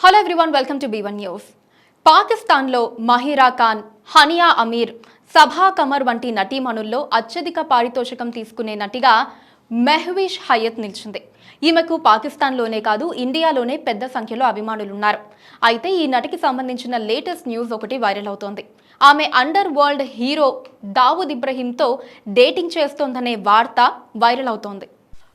Hello everyone welcome to B news పాకిస్తాన్లో మహిరా ఖాన్ హనియా అమీర్ సభా comer వంటి నటీమణుల్లో అత్యధిక పారితోషికం తీసుకునే నటిగా మెహ్విష్ హయత్ నిలిచింది. ఈమెకు పాకిస్తాన్లోనే కాదు ఇండియాలోనే పెద్ద సంఖ్యలో అభిమానులున్నారు. అయితే ఈ నటికి సంబంధించిన లేటెస్ట్ న్యూస్ ఒకటి వైరల్ అవుతోంది. ఆమె అండర్ వరల్డ్ హీరో దావుద్ ఇబ్రహీంతో డేటింగ్ చేస్తోందనే వార్త వైరల్ అవుతోంది.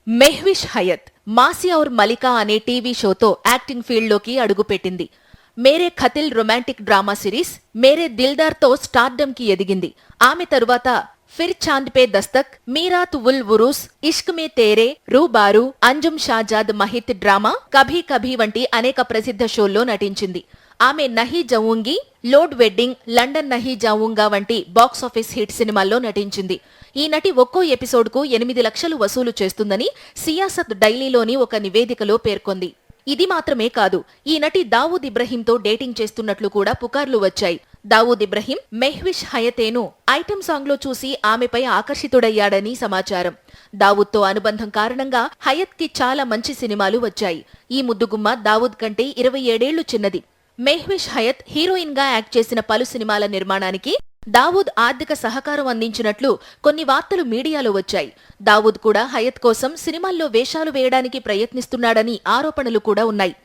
మెహ్విష్ హయత్ మాసి ఔర్ మలికా అనే టీవీ షోతో యాక్టింగ్ ఫీల్డ్లోకి అడుగుపెట్టింది. Mere Qatil romantic drama series Mere దిల్దార్తో స్టార్డమ్కి ఎదిగింది. ఆమె తరువాత ఫిర్ చాంద్ పే దస్తక్ మీరాత్ ఉల్ ఉరూస్ ఇష్క్ మే తేరే రూబారు అంజుమ్ షాజాద్ మహిత్ డ్రామా కభీ కభీ వంటి అనేక ప్రసిద్ధ షోల్లో నటించింది. ఆమె నహీ జవుంగి లోడ్ వెడ్డింగ్ లండన్ నహీ జావుంగా వంటి బాక్సాఫీస్ హిట్ సినిమాల్లో నటించింది. ఈ నటి ఒక్కో ఎపిసోడ్కు ఎనిమిది లక్షలు వసూలు చేస్తుందని సియాసత్ డైలీలోని ఒక నివేదికలో పేర్కొంది. ఇది మాత్రమే కాదు ఈ నటి దావూద్ ఇబ్రహీంతో డేటింగ్ చేస్తున్నట్లు కూడా పుకార్లు వచ్చాయి. దావూద్ ఇబ్రహీం మెహ్విష్ హయతేను ఐటెం సాంగ్లో చూసి ఆమెపై ఆకర్షితుడయ్యాడని సమాచారం. దావూద్తో అనుబంధం కారణంగా హయత్కి చాలా మంచి సినిమాలు వచ్చాయి. ఈ ముద్దుగుమ్మ దావూద్ కంటే ఇరవై ఏడేళ్ళు చిన్నది. మెహ్విష్ హయత్ హీరోయిన్గా యాక్ట్ చేసిన పలు సినిమాల నిర్మాణానికి దావూద్ ఆర్థిక సహకారం అందించినట్లు కొన్ని వార్తలు మీడియాలో వచ్చాయి. దావూద్ కూడా హయత్ కోసం సినిమాల్లో వేషాలు వేయడానికి ప్రయత్నిస్తున్నాడని ఆరోపణలు కూడా ఉన్నాయి.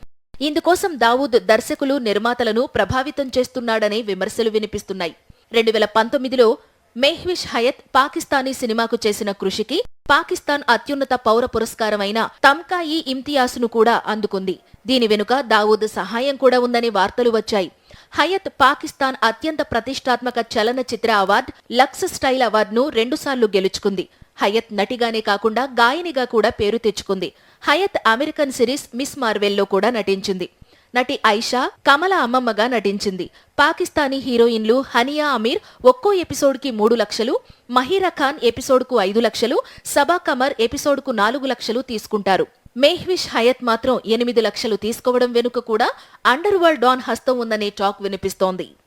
ఇందుకోసం దావూద్ దర్శకులు నిర్మాతలను ప్రభావితం చేస్తున్నాడనే విమర్శలు వినిపిస్తున్నాయి. రెండు వేల పంతొమ్మిదిలో మెహ్విష్ హయత్ పాకిస్తానీ సినిమాకు చేసిన కృషికి పాకిస్తాన్ అత్యున్నత పౌర పురస్కారమైన తమ్కాయి ఇమ్తియాసును కూడా అందుకుంది. దీని వెనుక దావూద్ సహాయం కూడా ఉందనే వార్తలు వచ్చాయి. హయత్ పాకిస్తాన్ అత్యంత ప్రతిష్టాత్మక చలనచిత్ర అవార్డ్ లక్స్ స్టైల్ అవార్డును రెండుసార్లు గెలుచుకుంది. హయత్ నటిగానే కాకుండా గాయనిగా కూడా పేరు తెచ్చుకుంది. హయత్ అమెరికన్ సిరీస్ మిస్ మార్వెల్లో కూడా నటించింది. నటి ఐషా కమల అమ్మమ్మగా నటించింది. పాకిస్తానీ హీరోయిన్లు హనియా అమీర్ ఒక్కో ఎపిసోడ్కి మూడు లక్షలు మహీరా ఖాన్ ఎపిసోడ్కు ఐదు లక్షలు సబా కమర్ ఎపిసోడ్కు నాలుగు లక్షలు తీసుకుంటారు. మేహ్విష్ హయత్ మాత్రం ఎనిమిది లక్షలు తీసుకోవడం వెనుక కూడా అండర్ వరల్డ్ డాన్ హస్తం ఉందనే టాక్ వినిపిస్తోంది.